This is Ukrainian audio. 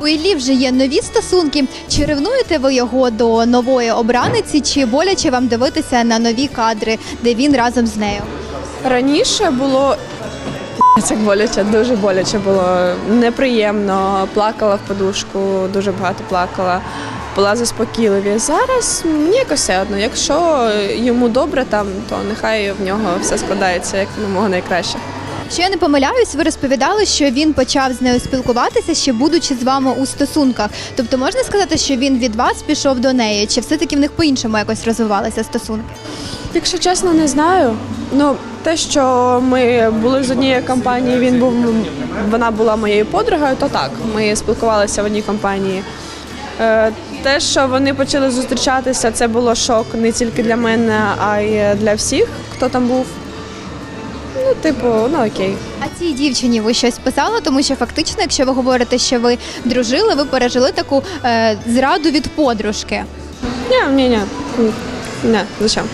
У Іллі вже є нові стосунки. Чи ревнуєте ви його до нової обраниці, чи боляче вам дивитися на нові кадри, де він разом з нею? Раніше було як боляче, дуже боляче було. Неприємно, плакала в подушку, дуже багато плакала, була заспокійливі. Зараз мені якось все одно. Якщо йому добре там, то нехай в нього все складається як намога найкраще. Що я не помиляюсь, ви розповідали, що він почав з нею спілкуватися ще будучи з вами у стосунках. Тобто можна сказати, що він від вас пішов до неї, чи все-таки в них по-іншому якось розвивалися стосунки? Якщо чесно, не знаю. Ну, те, що ми були з однієї компанії, він був вона була моєю подругою, то так, ми спілкувалися в одній компанії. Е, Те, що вони почали зустрічатися, це було шок не тільки для мене, а й для всіх, хто там був. Ну, типу, ну окей. А цій дівчині ви щось писали, тому що фактично, якщо ви говорите, що ви дружили, ви пережили таку е, зраду від подружки. Ні, ні, ні. Ні, зачем?